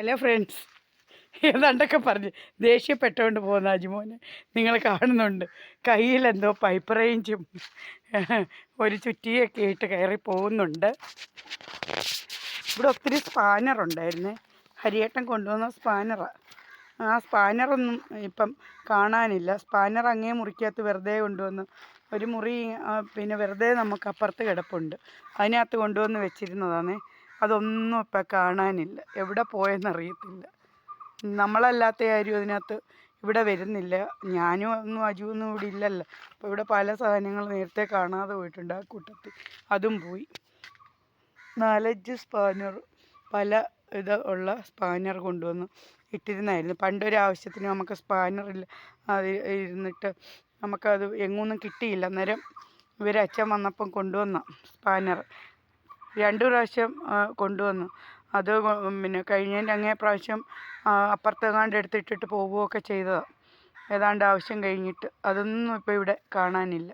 Hello friends ഏതാണ്ടൊക്കെ പറഞ്ഞ്. ദേഷ്യപ്പെട്ടുകൊണ്ട് പോകുന്ന അജിമോനെ. നിങ്ങൾ കാണുന്നുണ്ട്. കയ്യിലെന്തോ പൈപ്പ് റേഞ്ചും ഒരു ചുറ്റിയൊക്കെ ആയിട്ട് കയറി പോകുന്നുണ്ട്. ഇവിടെ ഒത്തിരി സ്പാനർ ഉണ്ടായിരുന്നേ. ഹരിയേട്ടൻ കൊണ്ടുവന്ന സ്പാനറാണ് ആ. സ്പാനറൊന്നും ഇപ്പം കാണാനില്ല. സ്പാനർ അങ്ങേ മുറിക്കകത്ത് വെറുതെ കൊണ്ടുവന്ന് ഒരു മുറി പിന്നെ വെറുതെ നമുക്ക് അപ്പുറത്ത് കിടപ്പുണ്ട്. അതിനകത്ത് കൊണ്ടുവന്ന് വെച്ചിരുന്നതാണേ. അതൊന്നും ഇപ്പം കാണാനില്ല. എവിടെ പോയെന്നറിയത്തില്ല. നമ്മളല്ലാത്ത ആരും അതിനകത്ത് ഇവിടെ വരുന്നില്ല. ഞാനും ഒന്നും അജുവൊന്നും ഇവിടെ ഇല്ലല്ലോ. അപ്പോൾ ഇവിടെ പല സാധനങ്ങൾ നേരത്തെ കാണാതെ പോയിട്ടുണ്ട് ആ കൂട്ടത്തിൽ. അതും പോയി. നാലഞ്ച് സ്പാനർ പല ഇത് ഉള്ള സ്പാനർ കൊണ്ടുവന്ന് ഇട്ടിരുന്നായിരുന്നു. പണ്ടൊരു ആവശ്യത്തിന് നമുക്ക് സ്പാനറില്ല അത് ഇരുന്നിട്ട് നമുക്കത് എങ്ങൊന്നും കിട്ടിയില്ല. അന്നേരം ഇവരച്ഛൻ വന്നപ്പം കൊണ്ടുവന്ന സ്പാനർ. രണ്ട് പ്രാവശ്യം കൊണ്ടുവന്നു. അത് പിന്നെ കഴിഞ്ഞതിന്റെ അങ്ങേ പ്രാവശ്യം അപ്പുറത്തെ അപ്പുറത്തെങ്ങാണ്ട് എടുത്തിട്ടിട്ട് പോവുകയൊക്കെ ചെയ്തതാണ് ഏതാണ്ട് ആവശ്യം കഴിഞ്ഞിട്ട്. അതൊന്നും ഇപ്പോൾ ഇവിടെ കാണാനില്ല.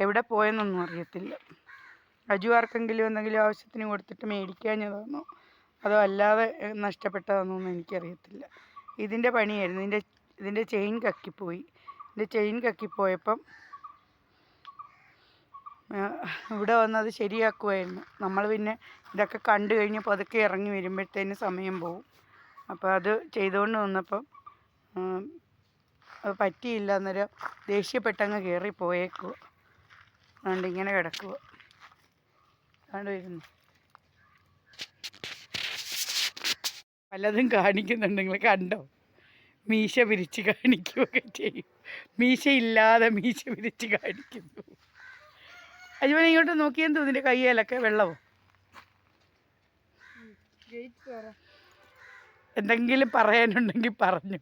എവിടെ പോയെന്നൊന്നും അറിയത്തില്ല. അജു ആർക്കെങ്കിലും എന്തെങ്കിലും ആവശ്യത്തിന് കൊടുത്തിട്ട് മേടിക്കാഞ്ഞതാണോ അതോ അല്ലാതെ നഷ്ടപ്പെട്ടതാണോ എന്ന് എനിക്കറിയത്തില്ല. ഇതിന്റെ പണിയായിരുന്നു. ഇതിന്റെ ഇതിന്റെ ചെയിൻ കക്കിപ്പോയി. ഇതിന്റെ ചെയിൻ കക്കിപ്പോയപ്പം ഇവിടെ വന്നത് ശരിയാക്കുമായിരുന്നു നമ്മൾ പിന്നെ ഇതൊക്കെ കണ്ടു കഴിഞ്ഞ് പതുക്കെ ഇറങ്ങി വരുമ്പോഴത്തേന് സമയം പോകും അപ്പോൾ അത് ചെയ്തുകൊണ്ട് വന്നപ്പം അത് പറ്റിയില്ല അന്നേരം ദേഷ്യപ്പെട്ടങ്ങ് കയറി പോയേക്കുക അതുകൊണ്ട് ഇങ്ങനെ കിടക്കുക അതുകൊണ്ട് പലതും കാണിക്കുന്നുണ്ട് നിങ്ങൾ കണ്ടോ? മീശ പിരിച്ച് കാണിക്കുകയൊക്കെ ചെയ്യും. മീശയില്ലാതെ മീശ പിരിച്ച് കാണിക്കുന്നു. അജ്മൻ ഇങ്ങോട്ട് നോക്കിയെന്ന് തോന്നിന്റെ കയ്യിലൊക്കെ വെള്ളമോ എന്തെങ്കിലും പറയാനുണ്ടെങ്കിൽ പറഞ്ഞു.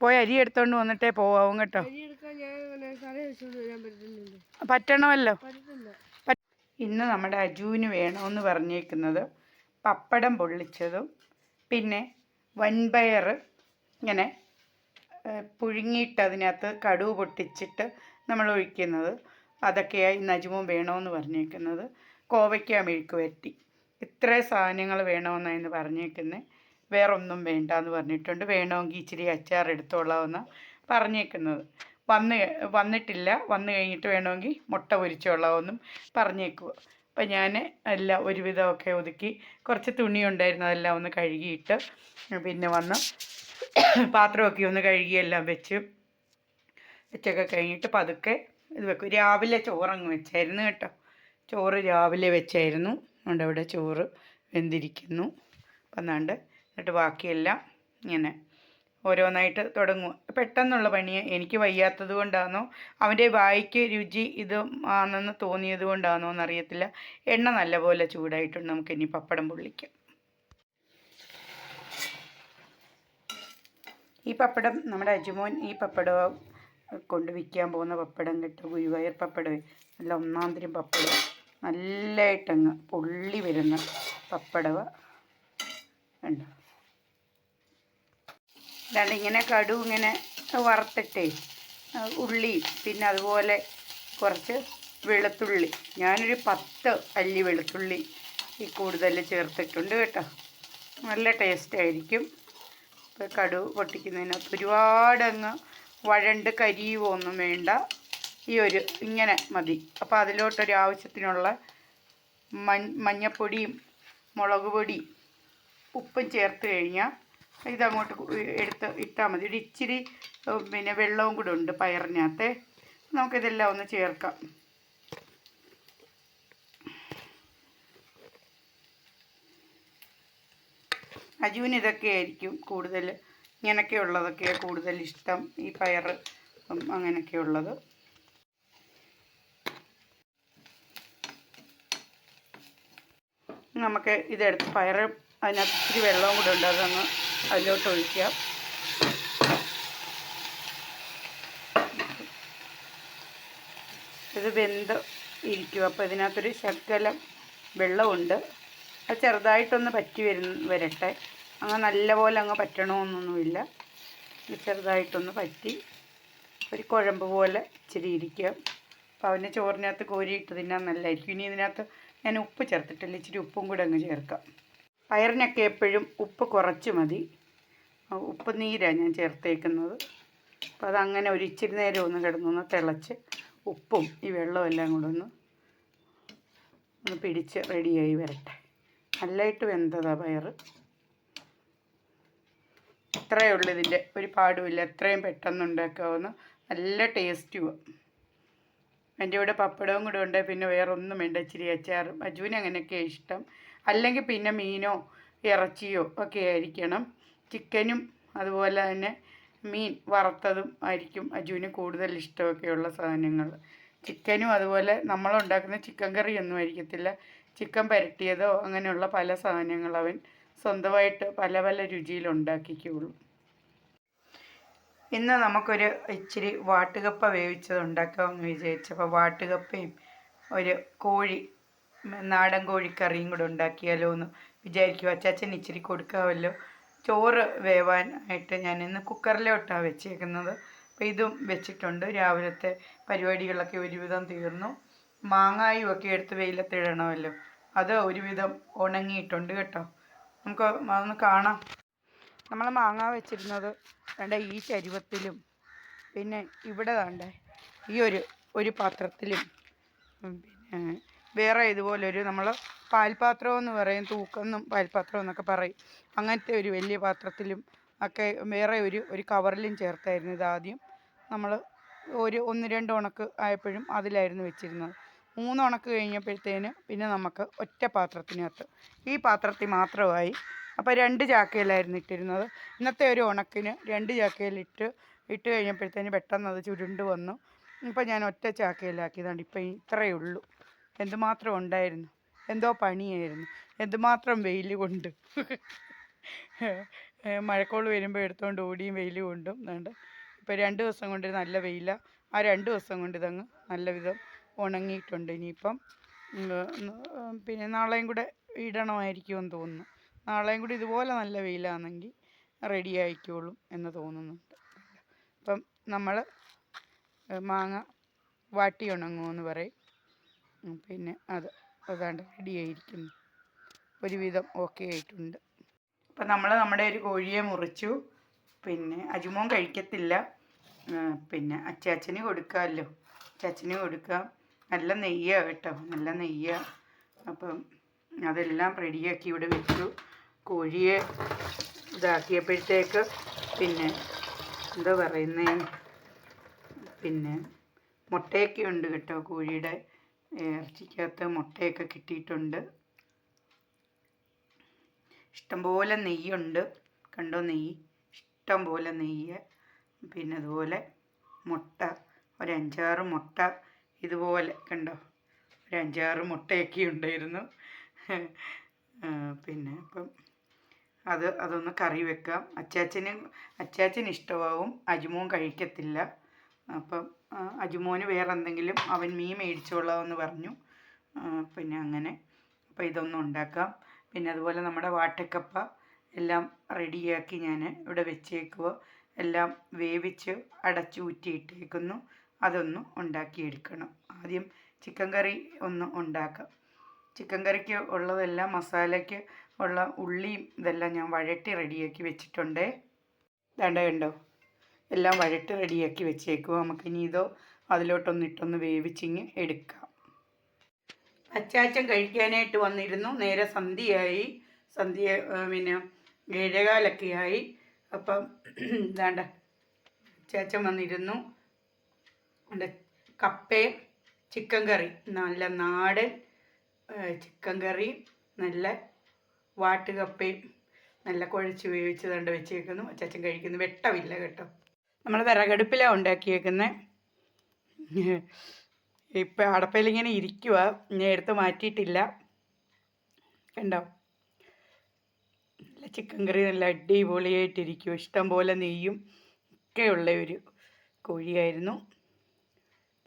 പോയി അരി എടുത്തോണ്ട് വന്നിട്ടേ പോവാവും കേട്ടോ. പറ്റണമല്ലോ. ഇന്ന് നമ്മുടെ അജുവിന് വേണമെന്ന് പറഞ്ഞേക്കുന്നത് പപ്പടം പൊള്ളിച്ചതും പിന്നെ വൻപയർ ഇങ്ങനെ പുഴുങ്ങിയിട്ട് അതിനകത്ത് കടുവ് പൊട്ടിച്ചിട്ട് നമ്മൾ ഒഴിക്കുന്നത് അതൊക്കെയായി നജുമും വേണമെന്ന് പറഞ്ഞേക്കുന്നത്. കോവയ്ക്ക മെഴുക്ക് വരട്ടി. ഇത്രയും സാധനങ്ങൾ വേണമെന്നായിരുന്നു പറഞ്ഞേക്കുന്നത് വേറൊന്നും വേണ്ട എന്ന് പറഞ്ഞിട്ടുണ്ട്. വേണമെങ്കിൽ ഇച്ചിരി അച്ചാർ എടുത്തോളാമെന്ന് പറഞ്ഞേക്കുന്നത്. വന്ന് വന്നിട്ടില്ല. വന്നു കഴിഞ്ഞിട്ട് വേണമെങ്കിൽ മുട്ട പൊരിച്ചോളാമെന്നും പറഞ്ഞേക്കുക അപ്പം ഞാൻ എല്ലാം ഒരുവിധമൊക്കെ ഒതുക്കി കുറച്ച് തുണി ഉണ്ടായിരുന്നു അതെല്ലാം ഒന്ന് കഴുകിയിട്ട് പിന്നെ വന്ന് പാത്രമൊക്കെ ഒന്ന് കഴുകിയെല്ലാം വെച്ച് വെച്ചൊക്കെ കഴിഞ്ഞിട്ട് പതുക്കെ ഇത് വെക്കും. രാവിലെ ചോറങ്ങ് വെച്ചായിരുന്നു കേട്ടോ. ചോറ് രാവിലെ വെച്ചായിരുന്നു. അതുകൊണ്ട് അവിടെ ചോറ് വെന്തിരിക്കുന്നു. അപ്പം എന്നാണ്ട് എന്നിട്ട് ബാക്കിയെല്ലാം ഇങ്ങനെ ഓരോന്നായിട്ട് തുടങ്ങും പെട്ടെന്നുള്ള പണി എനിക്ക് വയ്യാത്തത് കൊണ്ടാണോ അവന്റെ വായിക്ക് രുചി ഇത് ആണെന്ന് തോന്നിയത് കൊണ്ടാണോ എന്നറിയത്തില്ല. എണ്ണ നല്ലപോലെ ചൂടായിട്ടുണ്ട്. നമുക്ക് ഇനി പപ്പടം പൊള്ളിക്കാം. ഈ പപ്പടം നമ്മുടെ അജുമോൻ ഈ പപ്പടം കൊണ്ട് വിൽക്കാൻ പോകുന്ന പപ്പടം കിട്ടും. ഗുരുവായൂർ പപ്പടം. നല്ല ഒന്നാന്തരം പപ്പടം. നല്ലതായിട്ടങ്ങ് പൊള്ളി വരുന്ന പപ്പടവ. ഉണ്ട് അല്ലാണ്ട് ഇങ്ങനെ കടു ഇങ്ങനെ വറുത്തിട്ടേ ഉള്ളി പിന്നെ അതുപോലെ കുറച്ച് വെളുത്തുള്ളി. ഞാനൊരു പത്ത് അല്ലി വെളുത്തുള്ളി ഈ കൂടുതൽ ചേർത്തിട്ടുണ്ട് കേട്ടോ. നല്ല ടേസ്റ്റ് ആയിരിക്കും ഇപ്പോൾ കടു പൊട്ടിക്കുന്നതിനകത്ത് ഒരുപാടങ്ങ് വഴണ്ട് കരിയുവോ ഒന്നും വേണ്ട. ഈ ഒരു ഇങ്ങനെ മതി. അപ്പോൾ അതിലോട്ടൊരു ആവശ്യത്തിനുള്ള മൺ മഞ്ഞപ്പൊടിയും മുളക് പൊടിയും ഉപ്പും ചേർത്ത് കഴിഞ്ഞാൽ ഇതങ്ങോട്ട് എടുത്ത് ഇട്ടാൽ മതി. ഒരു ഇച്ചിരി പിന്നെ വെള്ളവും കൂടെ ഉണ്ട് പയറിനകത്ത്. നമുക്കിതെല്ലാം ഒന്ന് ചേർക്കാം. അജുവിന് ഇതൊക്കെ ആയിരിക്കും കൂടുതൽ ഇങ്ങനെയൊക്കെ ഉള്ളതൊക്കെയാണ് കൂടുതൽ ഇഷ്ടം ഈ പയർ അങ്ങനെയൊക്കെയുള്ളത്. നമുക്ക് ഇതെടുത്ത് പയർ അതിനകത്ത് ഇത്തിരി വെള്ളവും കൂടെ ഉണ്ട്. അതൊന്ന് അതിലോട്ട് ഒഴിക്കാം ഇത് വെന്ത് ഇരിക്കും. അപ്പോൾ ഇതിനകത്തൊരു ശകലം വെള്ളമുണ്ട് അത് ചെറുതായിട്ടൊന്ന് പറ്റി വരുന്ന വരട്ടെ. അങ്ങ് നല്ലപോലെ അങ്ങ് പറ്റണമെന്നൊന്നുമില്ല ചെറുതായിട്ടൊന്ന് പറ്റി. ഒരു കുഴമ്പ് പോലെ ഇച്ചിരി ഇരിക്കുക. അപ്പോൾ അവന് ചോറിനകത്ത് കോരിയിട്ട് തിന്നാൻ നല്ലതായിരിക്കും ഇനി ഇതിനകത്ത് ഞാൻ ഉപ്പ് ചേർത്തിട്ടില്ല. ഇച്ചിരി ഉപ്പും കൂടെ അങ്ങ് ചേർക്കാം. പയറിനൊക്കെ എപ്പോഴും ഉപ്പ് കുറച്ച് മതി. ഉപ്പ് നീരാണ് ഞാൻ ചേർത്തേക്കുന്നത്. അപ്പം അതങ്ങനെ ഒരു ഇച്ചിരി നേരം ഒന്ന് കിടന്നൊന്ന് തിളച്ച് ഉപ്പും ഈ വെള്ളവും എല്ലാം കൂടെ ഒന്ന് ഒന്ന് പിടിച്ച് റെഡിയായി വരട്ടെ. നല്ലതായിട്ട് വെന്തതാണ് പയർ ഇത്രയേ ഉള്ളൂ ഇതിന്റെ ഒരു പാടുമില്ല എത്രയും പെട്ടെന്ന് ഉണ്ടാക്കാവുന്ന നല്ല ടേസ്റ്റുമാണ് എന്റെ കൂടെ പപ്പടവും കൂടെ ഉണ്ട്. പിന്നെ വേറൊന്നും വേണ്ട. ഇച്ചിരി അച്ചാറും. അജുവിന് അങ്ങനെയൊക്കെ ഇഷ്ടം. അല്ലെങ്കിൽ പിന്നെ മീനോ ഇറച്ചിയോ ഒക്കെ ആയിരിക്കണം. ചിക്കനും അതുപോലെ തന്നെ മീൻ വറുത്തതും ആയിരിക്കും അജുവിന് കൂടുതൽ ഇഷ്ടമൊക്കെയുള്ള സാധനങ്ങൾ. ചിക്കനും അതുപോലെ നമ്മളുണ്ടാക്കുന്ന ചിക്കൻ കറിയൊന്നും ആയിരിക്കത്തില്ല. ചിക്കൻ പുരട്ടിയതോ അങ്ങനെയുള്ള പല സാധനങ്ങൾ അവൻ സ്വന്തമായിട്ട് പല പല രുചിയിൽ ഉണ്ടാക്കിക്കുള്ളൂ ഇന്ന് നമുക്കൊരു ഇച്ചിരി വാട്ടുകപ്പ വേവിച്ചത് ഉണ്ടാക്കാമെന്ന് വിചാരിച്ചപ്പോൾ വാട്ടുകപ്പയും ഒരു കോഴി നാടൻ കോഴിക്കറിയും കൂടെ ഉണ്ടാക്കിയാലോ എന്ന് വിചാരിക്കും അച്ചാച്ചൻ ഇച്ചിരി കൊടുക്കാമല്ലോ. ചോറ് വേവാനായിട്ട് ഞാൻ ഇന്ന് കുക്കറിലോട്ടാണ് വെച്ചേക്കുന്നത്. അപ്പോൾ ഇതും വെച്ചിട്ടുണ്ട്. രാവിലത്തെ പരിപാടികളൊക്കെ ഒരുവിധം തീർന്നു. മാങ്ങായും ഒക്കെ എടുത്ത് വെയിലത്തിടണമല്ലോ. അത് ഒരുവിധം ഉണങ്ങിയിട്ടുണ്ട് കേട്ടോ. നമുക്ക് അതൊന്ന് കാണാം. നമ്മൾ മാങ്ങ വെച്ചിരുന്നത് വേണ്ട ഈ ചരുവത്തിലും പിന്നെ ഇവിടെ വേണ്ടേ ഈ ഒരു ഒരു പാത്രത്തിലും. പിന്നെ വേറെ ഇതുപോലൊരു നമ്മൾ പാൽപാത്രം എന്ന് പറയും തൂക്കെന്നും പാൽപാത്രം എന്നൊക്കെ പറയും. അങ്ങനത്തെ ഒരു വലിയ പാത്രത്തിലും ഒക്കെ വേറെ ഒരു ഒരു കവറിലും ചേർത്തായിരുന്നു ഇതാദ്യം നമ്മൾ ഒരു ഒന്ന് രണ്ട് ഉണക്ക് ആയപ്പോഴും അതിലായിരുന്നു വെച്ചിരുന്നത്. മൂന്ന് ഉണക്ക് കഴിഞ്ഞപ്പോഴത്തേന് പിന്നെ നമുക്ക് ഒറ്റ പാത്രത്തിനകത്ത് ഈ പാത്രത്തിൽ മാത്രമായി. അപ്പോൾ രണ്ട് ചാക്കയിലായിരുന്നു ഇട്ടിരുന്നത്. ഇന്നത്തെ ഒരു ഉണക്കിന് രണ്ട് ചാക്കയിലിട്ട് ഇട്ട് കഴിഞ്ഞപ്പോഴത്തേന് പെട്ടെന്ന് അത് ചുരുണ്ട് വന്നു. ഇപ്പം ഞാൻ ഒറ്റ ചാക്കയിലാക്കിയതാണ് ഇപ്പം ഇത്രയേ ഉള്ളൂ. എന്തുമാത്രം ഉണ്ടായിരുന്നു? എന്തോ പണിയായിരുന്നു. എന്തുമാത്രം വെയിൽ കൊണ്ട്? മഴക്കോൾ വരുമ്പോൾ എടുത്തുകൊണ്ട് ഓടിയും വെയിൽ കൊണ്ടും ഇപ്പോൾ രണ്ട് ദിവസം കൊണ്ട് നല്ല വെയിലാണ് ആ രണ്ട് ദിവസം കൊണ്ട് ഇതങ്ങ് നല്ല വിധം ഉണങ്ങിയിട്ടുണ്ട്. ഇനിയിപ്പം പിന്നെ നാളെയും കൂടെ ഇടണമായിരിക്കുമെന്ന് തോന്നുന്നു. നാളെയും കൂടി ഇതുപോലെ നല്ല വെയിലാണെങ്കിൽ റെഡി ആയിക്കോളും എന്ന് തോന്നുന്നുണ്ട്. അപ്പം നമ്മൾ മാങ്ങ വാട്ടി ഉണങ്ങുമെന്ന് പറയും. പിന്നെ അത് അതാണ്ട് റെഡി ആയിരിക്കുന്നു. ഒരുവിധം ഓക്കെ ആയിട്ടുണ്ട്. അപ്പം നമ്മൾ നമ്മുടെ ഒരു കോഴിയെ മുറിച്ചു. പിന്നെ അജുമോൻ കഴിക്കത്തില്ല. പിന്നെ അച്ചാച്ചന് കൊടുക്കാമല്ലോ. അച്ചാച്ചന് കൊടുക്കാം. നല്ല നെയ്യാണ് കേട്ടോ നല്ല നെയ്യാണ് അപ്പം അതെല്ലാം റെഡിയാക്കി ഇവിടെ വെച്ചു. കോഴിയെ ഇതാക്കിയപ്പോഴത്തേക്ക് പിന്നെ എന്താ പറയുന്നേ? പിന്നെ മുട്ടയൊക്കെ ഉണ്ട് കേട്ടോ കോഴിയുടെ. ഇറച്ചിക്കകത്ത് മുട്ടയൊക്കെ കിട്ടിയിട്ടുണ്ട്. ഇഷ്ടംപോലെ നെയ്യുണ്ട്. കണ്ടോ നെയ്യ്? ഇഷ്ടംപോലെ നെയ്യ്. പിന്നെ അതുപോലെ മുട്ട ഒരു മുട്ട. ഇതുപോലെ കണ്ടോ? ഒരു അഞ്ചാറ് മുട്ടയൊക്കെ ഉണ്ടായിരുന്നു. പിന്നെ അപ്പം അത് അതൊന്ന് കറി വെക്കാം. അച്ചാച്ചന് അച്ചാച്ചന് ഇഷ്ടമാവും. അജുമോൻ കഴിക്കത്തില്ല. അപ്പം അജുമോന് വേറെ എന്തെങ്കിലും അവൻ മീൻ മേടിച്ചോളാമെന്ന് പറഞ്ഞു. പിന്നെ അങ്ങനെ അപ്പോൾ ഇതൊന്നും ഉണ്ടാക്കാം. പിന്നെ അതുപോലെ നമ്മുടെ വാട്ടക്കപ്പ എല്ലാം റെഡിയാക്കി ഞാൻ ഇവിടെ വെച്ചേക്കുക എല്ലാം വേവിച്ച് അടച്ചൂറ്റിയിട്ടേക്കുന്നു അതൊന്ന് ഉണ്ടാക്കിയെടുക്കണം. ആദ്യം ചിക്കൻ കറി ഒന്ന് ഉണ്ടാക്കാം. ചിക്കൻ കറിക്ക് ഉള്ളതെല്ലാം മസാലയ്ക്ക് ഉള്ള ഉള്ളിയും ഇതെല്ലാം ഞാൻ വഴട്ടി റെഡിയാക്കി വെച്ചിട്ടുണ്ട്. വേണ്ട കണ്ടോ? എല്ലാം വഴട്ടി റെഡിയാക്കി വെച്ചേക്കുക നമുക്കിനി ഇതോ അതിലോട്ടൊന്ന് ഇട്ടൊന്ന് വേവിച്ചിങ്ങ് എടുക്കാം. അച്ചാച്ചൻ കഴിക്കാനായിട്ട് വന്നിരുന്നു. നേരെ സന്ധ്യയായി. സന്ധ്യ പിന്നെ ഏഴകാലൊക്കെ ആയി അപ്പം ഇതാണ്ട അച്ചാച്ചൻ വന്നിരുന്നു. കപ്പയും ചിക്കൻ കറി നല്ല നാടൻ ചിക്കൻ കറി നല്ല വാട്ടുകപ്പയും നല്ല കുഴച്ച് വേവിച്ച് തണ്ട് വെച്ചേക്കുന്നു. അച്ചാച്ചൻ കഴിക്കുന്നു. വെട്ടമില്ല കേട്ടോ. നമ്മൾ വിറകടുപ്പിലാണ് ഉണ്ടാക്കിയേക്കുന്നത് ഇപ്പം അടപ്പയിലിങ്ങനെ ഇരിക്കുക ഞാൻ എടുത്ത് മാറ്റിയിട്ടില്ല. കണ്ടോ? നല്ല ചിക്കൻ കറി നല്ല അടിപൊളിയായിട്ടിരിക്കും ഇഷ്ടം പോലെ നെയ്യും ഒക്കെയുള്ള ഒരു കോഴിയായിരുന്നു.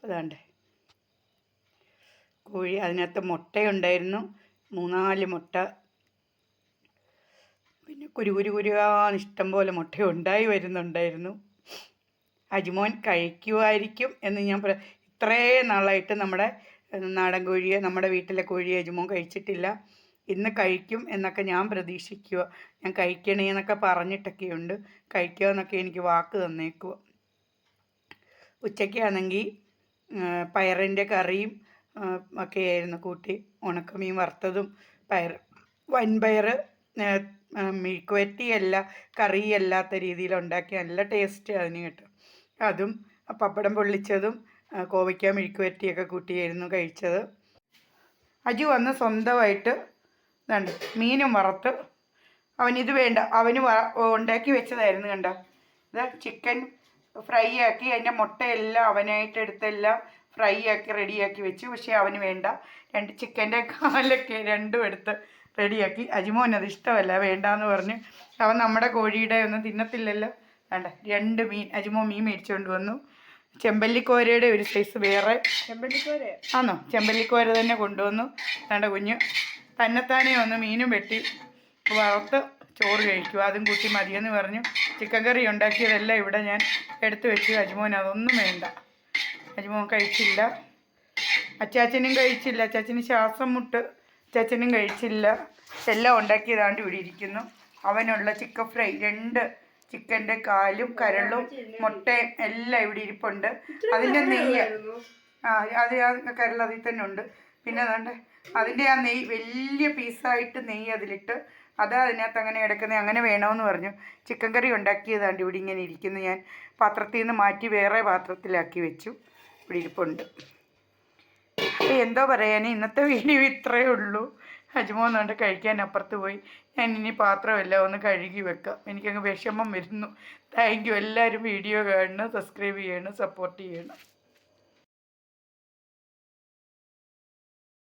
അതാണ്ട്. കോഴി അതിനകത്ത് മുട്ടയുണ്ടായിരുന്നു. മൂന്നാൽ മുട്ട. പിന്നെ കുരു കുരു കുരുവാന്ന് ഇഷ്ടം പോലെ മുട്ട ഉണ്ടായി വരുന്നുണ്ടായിരുന്നു. അജിമോൻ കഴിക്കുമായിരിക്കും എന്ന് ഞാൻ പറ ഇത്രയും നാളായിട്ട് നമ്മുടെ നാടൻ കോഴിയെ നമ്മുടെ വീട്ടിലെ കോഴിയെ അജിമോൻ കഴിച്ചിട്ടില്ല. ഇന്ന് കഴിക്കും എന്നൊക്കെ ഞാൻ പ്രതീക്ഷിക്കുക. ഞാൻ കഴിക്കണേ എന്നൊക്കെ പറഞ്ഞിട്ടൊക്കെയുണ്ട്. കഴിക്കുക എന്നൊക്കെ എനിക്ക് വാക്ക് തന്നേക്കുക ഉച്ചയ്ക്കാണെങ്കിൽ പയറിന്റെ കറിയും ഒക്കെ ആയിരുന്നു കൂട്ടി. ഉണക്കമീൻ വറുത്തതും പയർ വൻപയർ മെഴുക്കുവരട്ടിയല്ല കറിയല്ലാത്ത രീതിയിൽ ഉണ്ടാക്കി നല്ല ടേസ്റ്റ് അതിന് കേട്ടോ. അതും പപ്പടം പൊള്ളിച്ചതും കോവയ്ക്ക മെഴുക്കുവരട്ടിയൊക്കെ കൂട്ടിയായിരുന്നു കഴിച്ചത്. അജു വന്ന് സ്വന്തമായിട്ട് ഇതുണ്ട് മീനും വറുത്ത്. അവനിത് വേണ്ട. അവന് ഉണ്ടാക്കി വെച്ചതായിരുന്നു കണ്ട? ഇത് ചിക്കൻ ഫ്രൈ ആക്കി അതിന്റെ മുട്ടയെല്ലാം അവനായിട്ട് എടുത്തെല്ലാം ഫ്രൈ ആക്കി റെഡിയാക്കി വെച്ചു. പക്ഷേ അവന് വേണ്ട. രണ്ട് ചിക്കന്റെ കാലൊക്കെ രണ്ടും എടുത്ത് റെഡിയാക്കി അജിമോൻ അത് ഇഷ്ടമല്ല. വേണ്ടാന്ന് പറഞ്ഞ് അവൻ നമ്മുടെ കോഴിയുടെ ഒന്നും തിന്നത്തില്ലല്ലോ. വേണ്ട. രണ്ട് മീൻ അജിമോ മീൻ മേടിച്ചുകൊണ്ട് വന്നു. ചെമ്പല്ലിക്കോരയുടെ ഒരു സൈസ് വേറെ. ചെമ്പല്ലിക്കോര? ആണോ ചെമ്പല്ലിക്കോര തന്നെ കൊണ്ടുവന്നു. തന്റെ കുഞ്ഞ്. തന്നെത്താനെ ഒന്ന് മീനും വെട്ടി വറുത്ത് ചോറ് കഴിക്കുക അതും കൂട്ടി മതിയെന്ന് പറഞ്ഞു. ചിക്കൻ കറി ഉണ്ടാക്കിയതെല്ലാം ഇവിടെ ഞാൻ എടുത്തു വെച്ചു. അജ്മോൻ അതൊന്നും വേണ്ട. അജ്മോൻ കഴിച്ചില്ല. അച്ചാച്ചനും കഴിച്ചില്ല. അച്ചാച്ചന് ശ്വാസം മുട്ട് അച്ചാച്ചനും കഴിച്ചില്ല. എല്ലാം ഉണ്ടാക്കിയതാണ്ട് ഇവിടെ ഇരിക്കുന്നു. അവനുള്ള ചിക്കൻ ഫ്രൈ രണ്ട് ചിക്കന്റെ കാലും കരളും മുട്ടയും എല്ലാം ഇവിടെ ഇരിപ്പുണ്ട്. അതിന്റെ നെയ്യ് ആ അത് ആ കരൾ അതിൽ തന്നെ ഉണ്ട്. പിന്നെ അതുകൊണ്ട് അതിന്റെ ആ നെയ്യ് വലിയ പീസായിട്ട് നെയ്യ് അതിലിട്ട് അത് അതിനകത്ത് അങ്ങനെ കിടക്കുന്നത് അങ്ങനെ വേണമെന്ന് പറഞ്ഞു. ചിക്കൻ കറി ഉണ്ടാക്കിയതാണ്ട് ഇവിടെ ഇങ്ങനെ ഇരിക്കുന്നു ഞാൻ. പാത്രത്തിൽ നിന്ന് മാറ്റി വേറെ പാത്രത്തിലാക്കി വെച്ചു. ഇവിടെ ഇരിപ്പുണ്ട്. അപ്പോൾ എന്തോ പറയാനേ ഇന്നത്തെ വീഡിയോ ഇത്രയേ ഉള്ളൂ. അജ്മോന്നുണ്ട് കഴിക്കാൻ അപ്പുറത്ത് പോയി. ഞാൻ ഇനി പാത്രമെല്ലാം ഒന്ന് കഴുകി വെക്കാം. എനിക്കങ്ങ് വിഷമം വരുന്നു. താങ്ക് യു എല്ലാവരും വീഡിയോ കാണണം സബ്സ്ക്രൈബ് ചെയ്യണം സപ്പോർട്ട് ചെയ്യണം.